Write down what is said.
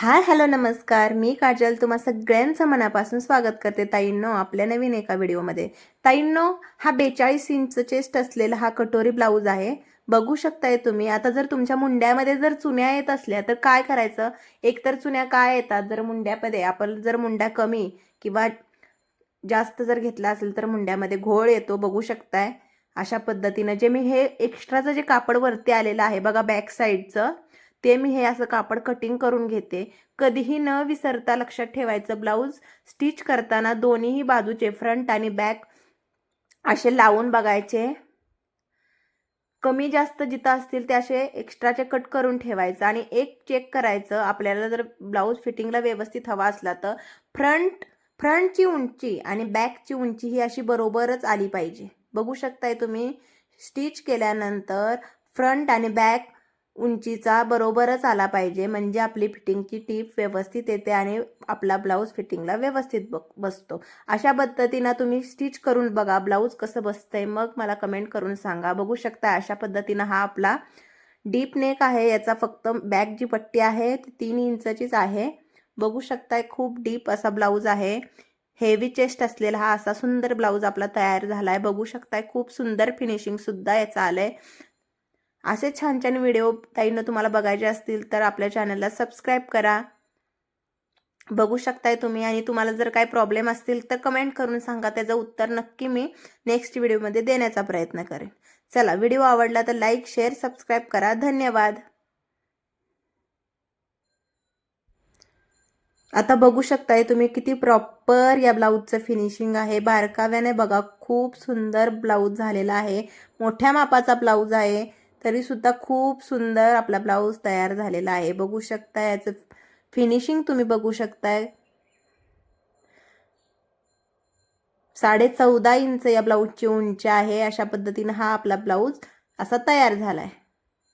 Hi hello नमस्कार. मी काजल. तुम्हा सगळ्यांचं मनापासून स्वागत करते ताईंनो आपल्या नवीन एका व्हिडिओमध्ये. ताईंनो हा बेचाळीस इंच चेस्ट असलेला हा कटोरी ब्लाऊज आहे. बघू शकताय तुम्ही. आता जर तुमच्या मुंड्यामध्ये जर चुन्या येत असल्या तर काय करायचं? एकतर चुन्या काय येतात? जर मुंड्यामध्ये आपण जर मुंड्या कमी किंवा जास्त जर घेतला असेल तर मुंड्यामध्ये घोळ येतो. बघू शकताय. अशा पद्धतीनं जे मी हे एक्स्ट्राचं जे कापड वरती आलेलं आहे बघा बॅक साईडचं ते मी हे असं कापड कटिंग करून घेते. कधीही न विसरता लक्षात ठेवायचं ब्लाऊज स्टिच करताना दोन्हीही बाजूचे फ्रंट आणि बॅक असे लावून बघायचे. कमी जास्त जिथं असतील ते असे एक्स्ट्राचे कट करून ठेवायचं आणि एक चेक करायचं. आपल्याला जर ब्लाऊज फिटिंगला व्यवस्थित हवा असला तर फ्रंट फ्रंटची उंची आणि बॅकची उंची ही अशी बरोबरच आली पाहिजे. बघू शकताय तुम्ही? स्टिच केल्यानंतर फ्रंट आणि बॅक उंचीचा बरोबरच आला पाहिजे. म्हणजे आपली फिटिंगची टीप व्यवस्थित येते आणि आपला ब्लाऊज फिटिंगला व्यवस्थित ब बसतो. अशा पद्धतीनं तुम्ही स्टिच करून बघा ब्लाऊज कसं बसतंय. मग मला कमेंट करून सांगा. बघू शकता अशा पद्धतीनं हा आपला डीप नेक आहे. याचा फक्त बॅक जी पट्टी आहे ती तीन इंचचीच आहे. बघू शकताय खूप डीप असा ब्लाऊज आहे. हेवी चेस्ट असलेला हा असा सुंदर ब्लाऊज आपला तयार झाला आहे बघू शकताय खूप सुंदर फिनिशिंगसुद्धा याचं आलं आहे असे छान छान व्हिडिओ ताईनं तुम्हाला बघायचे असतील तर आपल्या चॅनलला सबस्क्राईब करा. बघू शकताय तुम्ही आणि तुम्हाला जर काही प्रॉब्लेम असतील तर कमेंट करून सांगा. त्याचं उत्तर नक्की मी नेक्स्ट व्हिडिओमध्ये देण्याचा प्रयत्न करेन. चला व्हिडिओ आवडला तर लाईक शेअर सबस्क्राईब करा. धन्यवाद. आता बघू शकताय तुम्ही किती प्रॉपर या ब्लाऊजचं फिनिशिंग आहे. बारकाव्याने बघा खूप सुंदर ब्लाऊज झालेला आहे. मोठ्या मापाचा ब्लाऊज आहे. तरी सुद्धा खूप सुंदर आपला ब्लाऊज तयार झालेला आहे. बघू शकता याचं फिनिशिंग तुम्ही बघू शकताय. साडे चौदा इंच या ब्लाऊजची उंची आहे. अशा पद्धतीनं हा आपला ब्लाऊज असा तयार झाला आहे